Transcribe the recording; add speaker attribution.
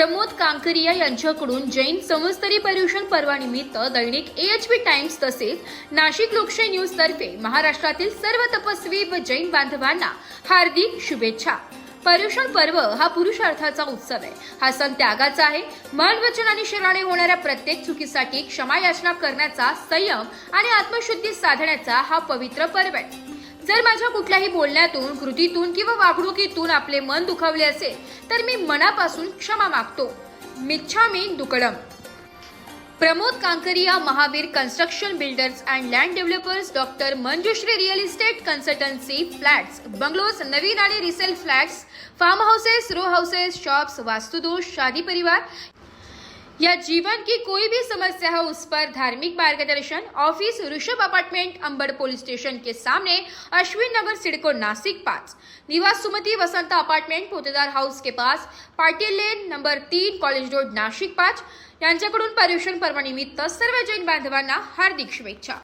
Speaker 1: प्रमोद कांकरिया यांच्याकडून जैन संवस्तरी पर्युषण पर्वानिमित्त दैनिक AHP times तसेच नाशिक लोकशाही न्यूज तर्फे महाराष्ट्रातील सर्व तपस्वी व जैन बांधवांना हार्दिक शुभेच्छा. पर्युषण पर्व हा पुरुषार्थाचा उत्सव आहे. हा सण त्यागाचा आहे. मन वचन आणि शरीराने होणाऱ्या प्रत्येक चुकीसाठी क्षमायाचना करण्याचा संयम आणि आत्मशुद्धी साधण्याचा हा पवित्र पर्व आहे. जर माझ्या कुठल्याही बोलण्यातून कृतीतून किंवा वागणुकीतून आपले मन दुखावले असेल तर मी मनापासून क्षमा मागतो. मिच्छामी दुकडम Pramod Kankariya Mahavir construction builders and land developers doctor Manjushree real estate consultancy flats bungalows नवीन आणि resale flats farm houses row houses shops वास्तुदोष शादी परिवार या जीवन की कोई भी समस्या हो उस पर धार्मिक मार्गदर्शन office Rishabh apartment Ambad police station के सामने अश्विन नगर सिडको नासिक पाँच निवास सुमति वसंत अपार्टमेंट पोतेदार हाउस के पास पाटिल लेन नंबर तीन कॉलेज रोड नाशिक पाच यांच्याकडून पर्युषण पर्वानिमित्त सर्व जैन बांधवांना हार्दिक शुभेच्छा।